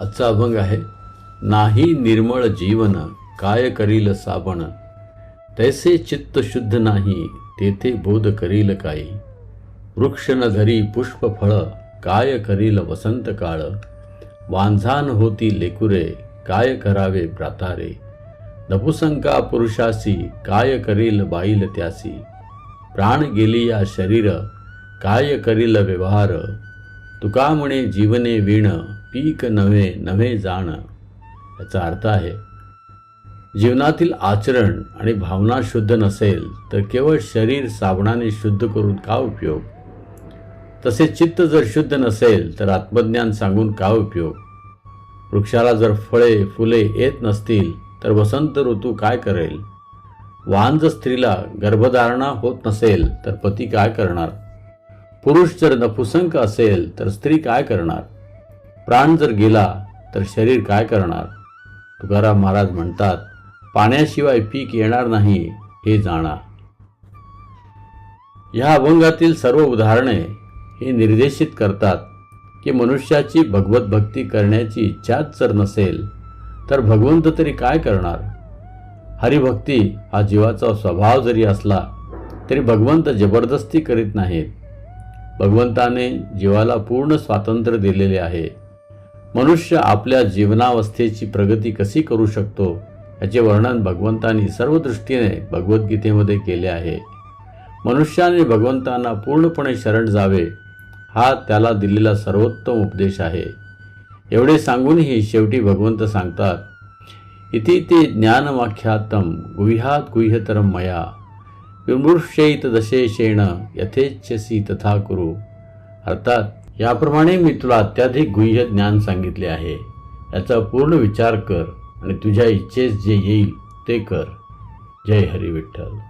आजचा अभंग आहे नाही निर्मळ जीवन काय करील साबण? तैसे चित्त शुद्ध नाही तेथे बोध करील काही? वृक्ष न धरी पुष्प फळ काय करील वसंत काळ? वांझान होती लेकुरे काय करावे प्रातारे? नपुसंका पुरुषासी काय करील बाईल त्यासी? प्राण गेली या शरीर काय करील व्यवहार? तुका म्हणे जीवने वीण पीक नव्हे नव्हे जाणं याचा अर्थ आहे जीवनातील आचरण आणि भावना शुद्ध नसेल तर केवळ शरीर साबणाने शुद्ध करून का उपयोग? तसे चित्त जर शुद्ध नसेल तर आत्मज्ञान सांगून का उपयोग? वृक्षाला जर फळे फुले येत नसतील तर वसंत ऋतू काय करेल? वांज स्त्रीला गर्भधारणा होत नसेल तर पती काय करणार? पुरुष जर नपुसंक असेल तर स्त्री काय करणार? प्राण जर गेला तर शरीर काय करणार? तुकाराम महाराज म्हणतात पाण्याशिवाय पीक येणार नाही हे जाणा. ह्या अभंगातील सर्व उदाहरणे हे निर्देशित करतात की मनुष्याची भगवत भक्ती करण्याची इच्छाच जर नसेल तर भगवंत तरी काय करणार? हरिभक्ती हा जीवाचा स्वभाव जरी असला तरी भगवंत जबरदस्ती करीत नाहीत. भगवंताने जीवाला पूर्ण स्वातंत्र्य दिलेले आहे. मनुष्य आपल्या जीवनावस्थेची प्रगती कशी करू शकतो याचे वर्णन भगवंतांनी सर्व दृष्टीने भगवद्गीतेमध्ये केले आहे. मनुष्याने भगवंतांना पूर्णपणे शरण जावे हा त्याला दिलेला सर्वोत्तम उपदेश आहे. एवढे सांगूनही शेवटी भगवंत सांगतात इति ते ज्ञानवाख्यातम गुह्यात गुह्यतरम मया. विमृषयित दशेशेण यथेच्छसी तथा कुरु. अर्थात याप्रमाणे मी तुला अत्याधिक गुह्य ज्ञान सांगितले आहे. याचा पूर्ण विचार कर आणि तुझ्या इच्छेस जे येईल ते कर. जय हरी विठ्ठल.